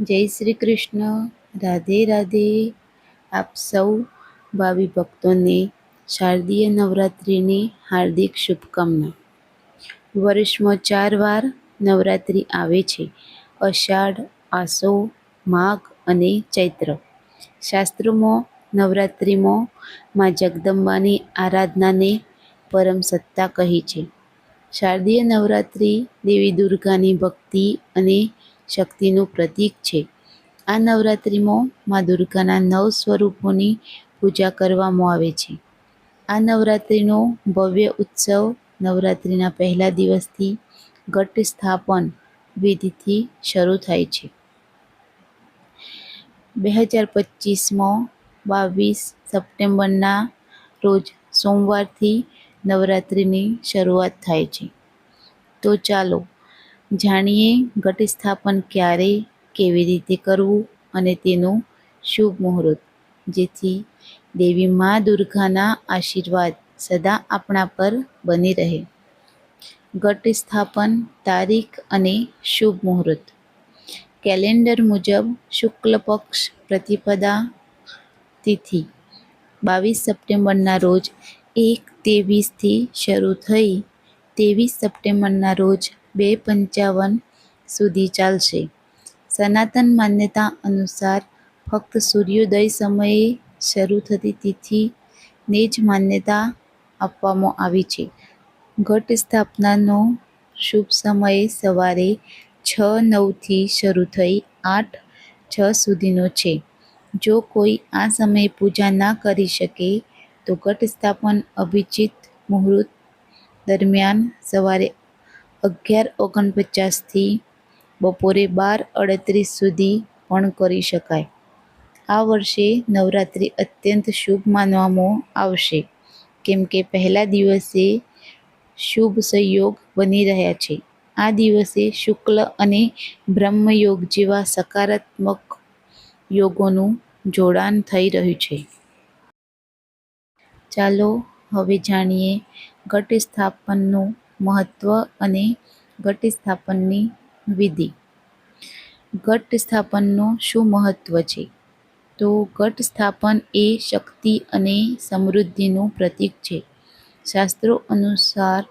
જય શ્રી કૃષ્ણ. રાધે રાધે. આપ સૌ ભાવિ ભક્તોને શારદીય નવરાત્રિની હાર્દિક શુભકામના. વર્ષમાં ચાર વાર નવરાત્રિ આવે છે. અષાઢ, આસો, માઘ અને ચૈત્ર. શાસ્ત્રોમાં નવરાત્રિમાં માં જગદંબાની આરાધનાને પરમ સત્તા કહી છે. શારદીય નવરાત્રિ દેવી દુર્ગાની ભક્તિ અને શક્તિનું પ્રતીક છે. આ નવરાત્રિમાં મા દુર્ગાના નવ સ્વરૂપોની પૂજા કરવામાં આવે છે. આ નવરાત્રિનો ભવ્ય ઉત્સવ નવરાત્રિના પહેલા દિવસથી ઘટ સ્થાપન વિધિથી શરૂ થાય છે. બે હજાર પચીસમાં બાવીસ સપ્ટેમ્બરના રોજ સોમવારથી નવરાત્રિની શરૂઆત થાય છે. તો ચાલો જાણીએ ઘટસ્થાપન ક્યારે કેવી રીતે કરવું અને તેનું શુભ મુહૂર્ત. જેથી દેવી મા દુર્ગાના આશીર્વાદ સદા આપણા પર બની રહે. ઘટ સ્થાપન તારીખ અને શુભ મુહૂર્ત. કેલેન્ડર મુજબ શુક્લ પક્ષ પ્રતિપદા તિથિ. બાવીસ સપ્ટેમ્બરના રોજ એક તેવીસથી શરૂ થઈ ત્રેવીસ સપ્ટેમ્બરના રોજ બે પંચાવન સુધી ચાલશે. સનાતન માન્યતા અનુસાર ફક્ત સૂર્યોદય સમયે શરૂ થતી તિથિને જ માન્યતા આપવામાં આવી છે. ઘટ સ્થાપનાનો શુભ સમય સવારે છ નવથી શરૂ થઈ આઠ છ સુધીનો છે. જો કોઈ આ સમયે પૂજા ના કરી શકે તો ઘટ સ્થાપન અભિજીત મુહૂર્ત દરમિયાન સવારે અગિયાર ઓગણપચાસથી બપોરે બાર અડત્રીસ સુધી પણ કરી શકાય. આ વર્ષે નવરાત્રિ અત્યંત શુભ માનવામાં આવશે, કેમ કે પહેલા દિવસે શુભ સંયોગ બની રહ્યા છે. આ દિવસે શુક્લ અને બ્રહ્મયોગ જેવા સકારાત્મક યોગોનું જોડાણ થઈ રહ્યું છે. ચાલો હવે જાણીએ ઘટ સ્થાપનનું મહત્વ અને ઘટ સ્થાપનની વિધિ. ઘટ સ્થાપનનું શું મહત્વ છે? તો ઘટ સ્થાપન એ શક્તિ અને સમૃદ્ધિનું પ્રતીક છે. શાસ્ત્રો અનુસાર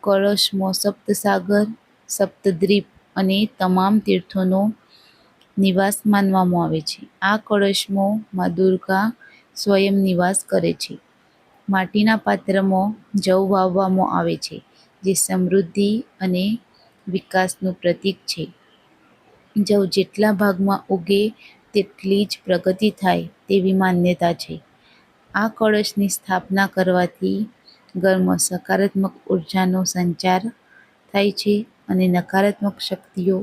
કળશમાં સપ્તસાગર, સપ્તદ્વીપ અને તમામ તીર્થોનો નિવાસ માનવામાં આવે છે. આ કળશમાં મા દુર્ગા સ્વયં નિવાસ કરે છે. માટીના પાત્રમાં જવ વાવવામાં આવે છે. જે સમૃદ્ધિ અને વિકાસનું પ્રતીક છે. જવ જેટલા ભાગમાં ઉગે તેટલી જ પ્રગતિ થાય તેવી માન્યતા છે. આ કળશની સ્થાપના કરવાથી ઘરમાં સકારાત્મક ઉર્જાનો સંચાર થાય છે અને નકારાત્મક શક્તિઓ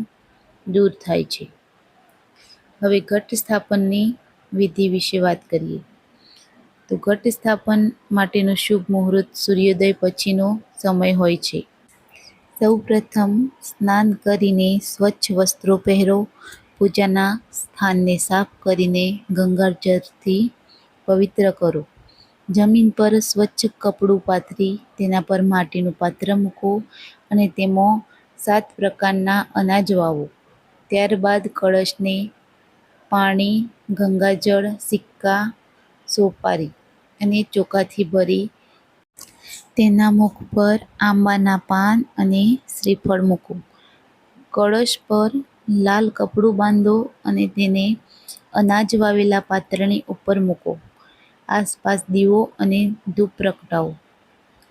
દૂર થાય છે. હવે ઘટ સ્થાપનની વિધિ વિશે વાત કરીએ. તો ઘટ સ્થાપન માટેનું શુભ મુહૂર્ત સૂર્યોદય પછીનો સમય હોય છે. સૌપ્રથમ સ્નાન કરીને સ્વચ્છ વસ્ત્રો પહેરો, પૂજાના સ્થાનને સાફ કરીને ગંગાજળથી પવિત્ર કરો. જમીન પર સ્વચ્છ કપડું પાથરી, તેના પર માટીનું પાત્ર મૂકો અને તેમાં સાત પ્રકારના અનાજ વાવો. ત્યારબાદ કળશને પાણી, ગંગાજળ, સિક્કા સોપારી અને ચોખાથી ભરી તેના મુખ પર આંબાના પાન અને શ્રીફળ મૂકો કળશ પર લાલ કપડું બાંધો અને તેને અનાજ વાવેલા પાત્રની ઉપર મૂકો. આસપાસ દીવો અને ધૂપ પ્રગટાવો.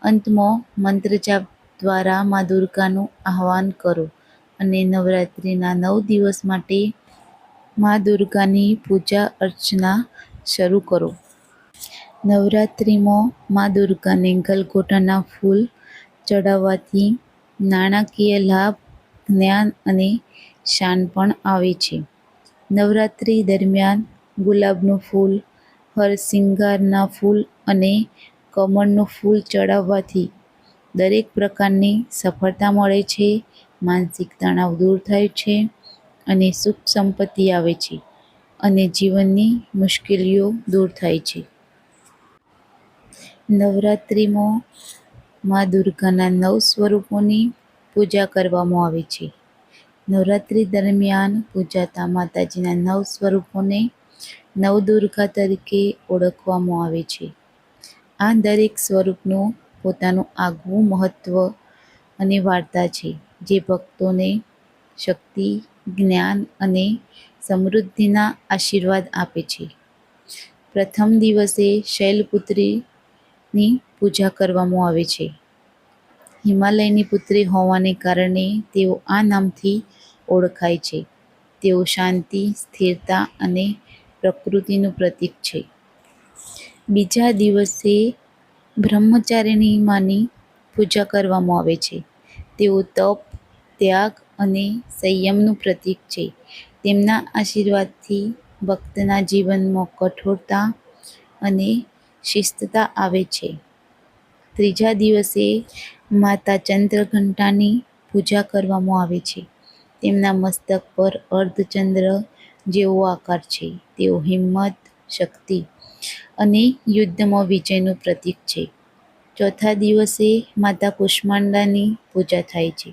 અંતમાં મંત્ર જાપ દ્વારા મા દુર્ગાનું આહવાન કરો અને નવરાત્રિના નવ દિવસ માટે મા દુર્ગાની પૂજા અર્ચના શરૂ કરો. નવરાત્રિમાં મા દુર્ગાને ગલગોટાના ફૂલ ચડાવવાથી નાણાકીય લાભ, જ્ઞાન અને શાન પણ આવે છે. નવરાત્રિ દરમિયાન ગુલાબનું ફૂલ, હરસિંગારના ફૂલ અને કમળનું ફૂલ ચડાવવાથી દરેક પ્રકારની સફળતા મળે છે, માનસિક તણાવ દૂર થાય છે અને સુખ સંપત્તિ આવે છે અને જીવનની મુશ્કેલીઓ દૂર થાય છે. નવરાત્રિમાં મા દુર્ગાના નવ સ્વરૂપોની પૂજા કરવામાં આવે છે નવરાત્રિ દરમિયાન પૂજાતા માતાજીના નવ સ્વરૂપોને નવદુર્ગા તરીકે ઓળખવામાં આવે છે. આ દરેક સ્વરૂપનું પોતાનું આગવું મહત્વ અને વાર્તા છે, જે ભક્તોને શક્તિ, જ્ઞાન અને સમૃદ્ધિના આશીર્વાદ આપે છે. પ્રથમ દિવસે શૈલપુત્રીની પૂજા કરવામાં આવે છે. હિમાલયની પુત્રી હોવાને કારણે તેઓ આ નામથી ઓળખાય છે. તેઓ શાંતિ, સ્થિરતા અને પ્રકૃતિનું પ્રતીક છે. બીજા દિવસે બ્રહ્મચારિણી માની પૂજા કરવામાં આવે છે. તેઓ તપ, ત્યાગ અને સંયમનું પ્રતીક છે. તેમના આશીર્વાદથી ભક્તના જીવનમાં કઠોરતા અને શિસ્તતા આવે છે. ત્રીજા દિવસે માતા ચંદ્રઘંટાની પૂજા કરવામાં આવે છે. તેમના મસ્તક પર અર્ધચંદ્ર જેવો આકાર છે. તેઓ હિંમત, શક્તિ અને યુદ્ધમાં વિજયનું પ્રતીક છે. ચોથા દિવસે માતા કુષ્માંડાની પૂજા થાય છે.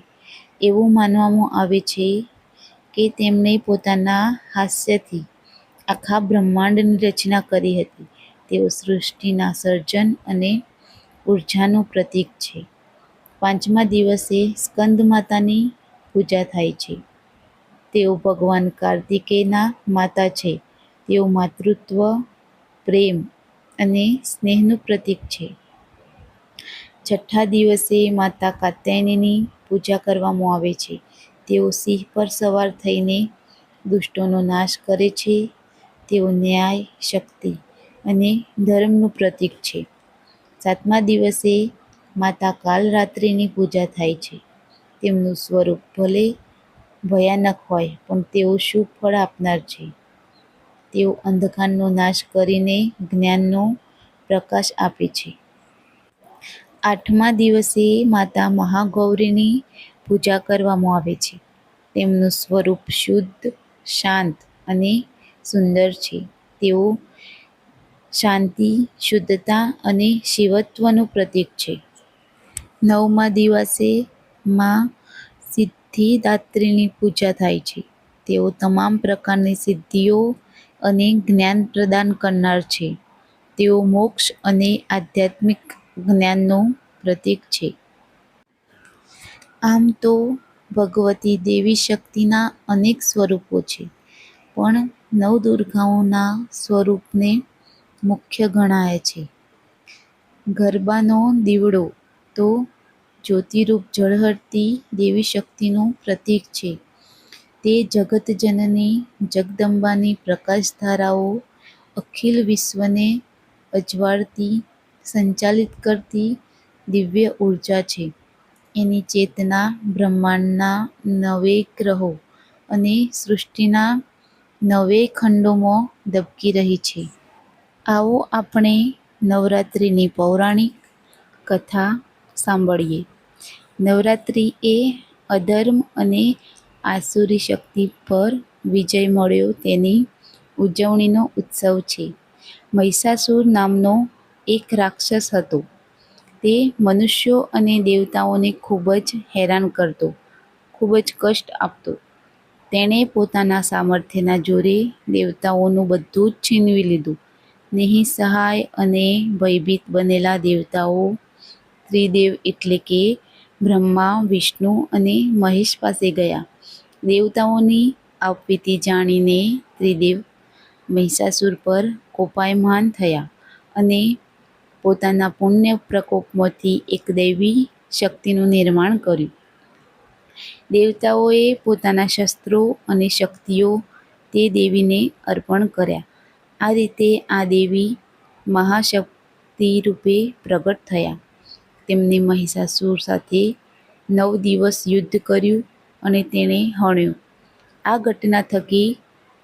એવું માનવામાં આવે છે કે તેમણે પોતાના હાસ્યથી આખા બ્રહ્માંડની રચના કરી હતી. તેઓ સૃષ્ટિના સર્જન અને ઉર્જાનું પ્રતીક છે. પાંચમા દિવસે સ્કંદ માતાની પૂજા થાય છે. તેઓ ભગવાન કાર્તિકેયના માતા છે. તેઓ માતૃત્વ, પ્રેમ અને સ્નેહનું પ્રતીક છે. છઠ્ઠા દિવસે માતા કાત્યાયનીની પૂજા કરવામાં આવે છે. તેઓ સિંહ પર સવાર થઈને દુષ્ટોનો નાશ કરે છે. તેઓ ન્યાય, શક્તિ અને ધર્મનું પ્રતીક છે. સાતમા દિવસે માતા કાલરાત્રિની પૂજા થાય છે. તેમનું સ્વરૂપ ભલે ભયાનક હોય પણ તેઓ શુભ ફળ આપનાર છે. તેઓ અંધકારનો નાશ કરીને જ્ઞાનનો પ્રકાશ આપે છે. આઠમા દિવસે માતા મહાગૌરીની પૂજા કરવામાં આવે છે. તેમનું સ્વરૂપ શુદ્ધ, શાંત અને સુંદર છે. તેઓ શાંતિ, શુદ્ધતા અને શિવત્વનું પ્રતીક છે. નવમા દિવસે માં સિદ્ધિદાત્રીની પૂજા થાય છે. તેઓ તમામ પ્રકારની સિદ્ધિઓ અને જ્ઞાન પ્રદાન કરનાર છે. તેઓ મોક્ષ અને આધ્યાત્મિક જ્ઞાનનું પ્રતીક છે. આમ તો ભગવતી દેવી શક્તિના અનેક સ્વરૂપો છે, પણ નવદુર્ગાઓના સ્વરૂપને મુખ્ય ગણાય છે. ગરબાનો દીવડો તો જ્યોતિરૂપ ઝળહળતી દેવી શક્તિનું પ્રતીક છે. તે જગતજનની જગદંબાની પ્રકાશધારાઓ અખિલ વિશ્વને અજવાળતી, સંચાલિત કરતી દિવ્ય ઊર્જા છે. એની ચેતના બ્રહ્માંડના નવે ગ્રહો અને સૃષ્ટિના નવે ખંડોમાં ધબકી રહી છે. આવો આપણે નવરાત્રિની પૌરાણિક કથા સાંભળીએ. નવરાત્રિ એ અધર્મ અને આસુરી શક્તિ પર વિજય મળ્યો તેની ઉજવણીનો ઉત્સવ છે. મહિષાસુર નામનો એક રાક્ષસ હતો. તે મનુષ્યો અને દેવતાઓને ખૂબ જ હેરાન કરતો, ખૂબ જ કષ્ટ આપતો. તેણે પોતાના સામર્થ્યના જોરે દેવતાઓનું બધું જ છીનવી લીધું. નિઃસહાય અને ભયભીત બનેલા દેવતાઓ ત્રિદેવ એટલે કે બ્રહ્મા, વિષ્ણુ અને મહેશ પાસે ગયા. દેવતાઓની આપવીતી જાણીને ત્રિદેવ મહિષાસુર પર કોપાયમાન થયા અને પોતાના પુણ્ય પ્રકોપમાંથી એક દૈવી શક્તિનું નિર્માણ કર્યું. દેવતાઓએ પોતાના શસ્ત્રો અને શક્તિઓ તે દેવીને અર્પણ કર્યા. આ રીતે આ દેવી મહાશક્તિ રૂપે પ્રગટ થયા. તેમણે મહિષાસુર સાથે નવ દિવસ યુદ્ધ કર્યું અને તેણે હણ્યું આ ઘટના થકી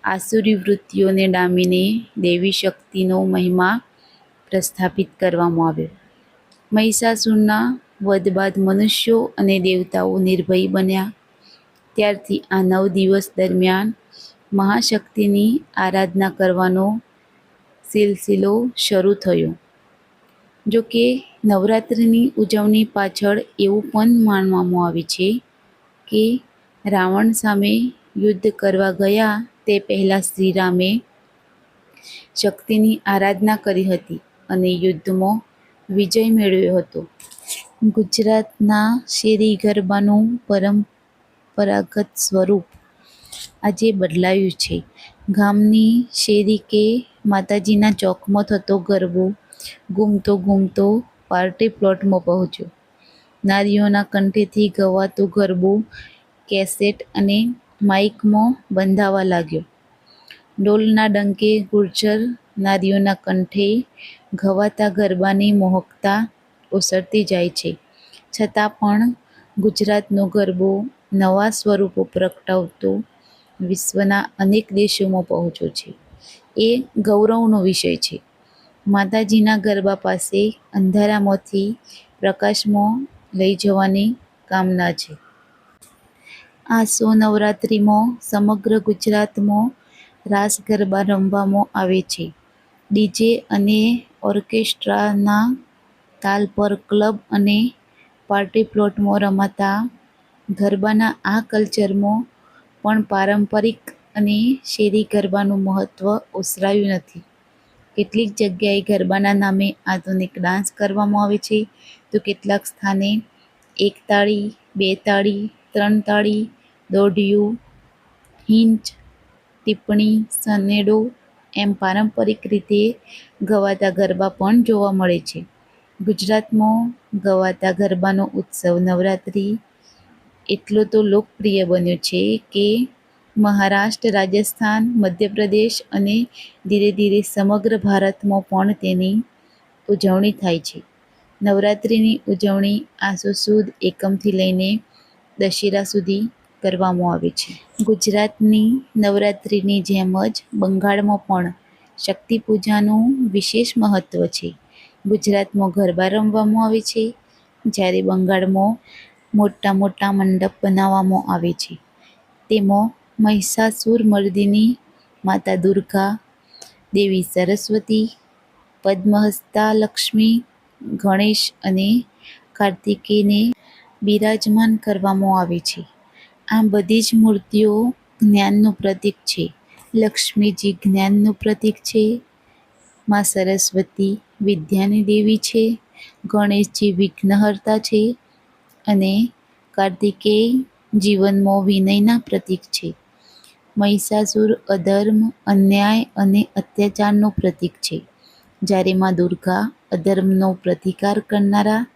આસુરી વૃત્તિઓને ડામીને દેવી શક્તિનો મહિમા પ્રસ્થાપિત કરવામાં આવ્યો. મહિષાસુરના વધ બાદ મનુષ્યો અને દેવતાઓ નિર્ભય બન્યા. ત્યારથી આ નવ દિવસ દરમિયાન મહાશક્તિની આરાધના કરવાનો સિલસિલો શરૂ થયો. જો કે નવરાત્રિની ઉજવણી પાછળ એવું પણ માનવામાં આવે છે કે રાવણ સામે યુદ્ધ કરવા ગયા તે પહેલાં શ્રીરામે શક્તિની આરાધના કરી હતી અને યુદ્ધમાં વિજય મેળવ્યો હતો ગુજરાતના શેરી ગરબાનું પરંપરાગત સ્વરૂપ આજે બદલાયું છે ગામની શેરી કે માતાજીના ચોકમાં થતો ગરબો, ઘૂમતો ઘૂમતો પાર્ટી પ્લોટમાં પહોંચ્યો. નારીઓના કંઠેથી ગવાતો ગરબો, કેસેટ અને માઇકમાં બંધાવા લાગ્યો. ડોલના ડંકે ગુર્જર નારીઓના કંઠે ઘવાતા ગરબાની મોહકતા ઓસરતી જાય છે. છતાં પણ ગુજરાતનો ગરબો નવા સ્વરૂપો પ્રગટાવતો વિશ્વના અનેક દેશોમાં પહોંચ્યો છે. એ ગૌરવનો વિષય છે. માતાજીના ગરબા પાસે અંધારામાંથી પ્રકાશમાં લઈ જવાની કામના છે. આ સો નવરાત્રિમાં સમગ્ર ગુજરાતમાં રાસ ગરબા રમવામાં આવે છે. ડીજે અને ઓર્કેસ્ટ્રાના તાલ પર ક્લબ અને પાર્ટી પ્લોટમાં રમાતા ગરબાના આ કલ્ચરમાં પણ પારંપરિક અને શેરી ગરબાનું મહત્ત્વ ઓસરાયું નથી. કેટલીક જગ્યાએ ગરબાના નામે આધુનિક ડાન્સ કરવામાં આવે છે. તો કેટલાક સ્થાને એક તાળી, બે તાળી, ત્રણ તાળી, દોઢિયું, હિંચ, ટિપ્પણી, સનેડો એમ પારંપરિક રીતે ગવાતા ગરબા પણ જોવા મળે છે. ગુજરાતમાં ગવાતા ગરબાનો ઉત્સવ નવરાત્રિ એટલો તો લોકપ્રિય બન્યો છે કે મહારાષ્ટ્ર, રાજસ્થાન, મધ્યપ્રદેશ અને ધીરે ધીરે સમગ્ર ભારતમાં પણ તેની ઉજવણી થાય છે. નવરાત્રિની ઉજવણી આસો સુદ એકમથી લઈને દશેરા સુધી કરવામાં આવે છે. ગુજરાતની નવરાત્રિની જેમ જ બંગાળમાં પણ શક્તિ પૂજાનું વિશેષ મહત્ત્વ છે. ગુજરાતમાં ગરબા રમવામાં આવે છે, જ્યારે બંગાળમાં મોટા મોટા મંડપ બનાવવામાં આવે છે. તેમાં મહિષાસુર મર્દિની, માતા દુર્ગા, દેવી સરસ્વતી, પદ્મહસ્તા, લક્ષ્મી, ગણેશ અને કાર્તિકેયને બિરાજમાન કરવામાં આવે છે. આ બધી જ મૂર્તિઓ જ્ઞાનનું પ્રતીક છે. લક્ષ્મીજી જ્ઞાનનું પ્રતીક છે. મા સરસ્વતી વિદ્યાની દેવી છે. ગણેશજી વિઘ્નહર્તા છે. અને કાર્તિકેય જીવનમાં વિનયના પ્રતીક છે. મહિષાસુર અધર્મ, અન્યાય અને અત્યાચારનું પ્રતીક છે. જ્યારે મા દુર્ગા અધર્મનો પ્રતિકાર કરનારા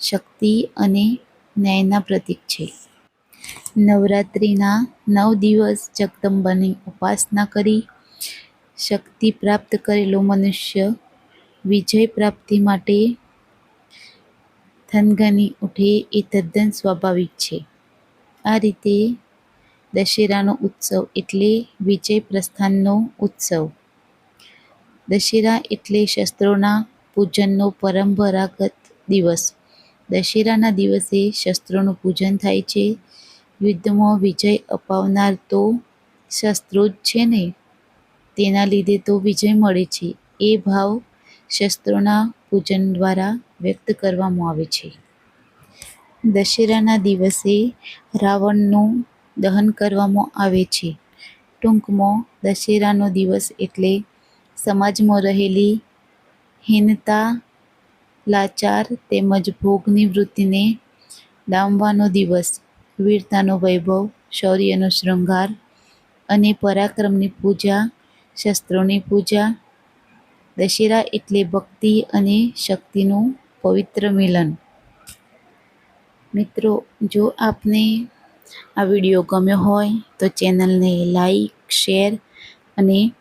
શક્તિ અને ન્યાયના પ્રતીક છે. નવરાત્રિના નવ દિવસ જગદંબાની ઉપાસના કરી શક્તિ પ્રાપ્ત કરેલો મનુષ્ય વિજય પ્રાપ્તિ માટે થનગની ઉઠે એ તદ્દન સ્વાભાવિક છે. આ રીતે દશેરાનો ઉત્સવ એટલે વિજય પ્રસ્થાનનો ઉત્સવ. દશેરા એટલે શસ્ત્રોના પૂજનનો પરંપરાગત દિવસ. દશેરાના દિવસે શસ્ત્રોનું પૂજન થાય છે. યુદ્ધમાં વિજય અપાવનાર તો શસ્ત્રો જ છે ને? તેના લીધે તો વિજય મળે છે. એ ભાવ શસ્ત્રોના પૂજન દ્વારા વ્યક્ત કરવામાં આવે છે. દશેરાના દિવસે રાવણનું દહન કરવામાં આવે છે. ટૂંકમાં, દશેરાનો દિવસ એટલે સમાજમાં રહેલી હીનતા, લાચાર તેમજ ભોગની વૃત્તિને ડામવાનો દિવસ, વીરતાનો વૈભવ, શૌર્યનો શૃંગાર અને પરાક્રમની પૂજા, શસ્ત્રોની પૂજા. દશેરા એટલે ભક્તિ અને શક્તિનું પવિત્ર મિલન. મિત્રો, જો આપને આ વીડિયો ગમ્યો હોય તો ચેનલને લાઈક, શેર અને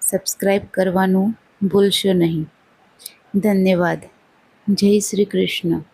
સબસ્ક્રાઈબ કરવાનું ભૂલશો નહીં. ધન્યવાદ. જય શ્રી કૃષ્ણ.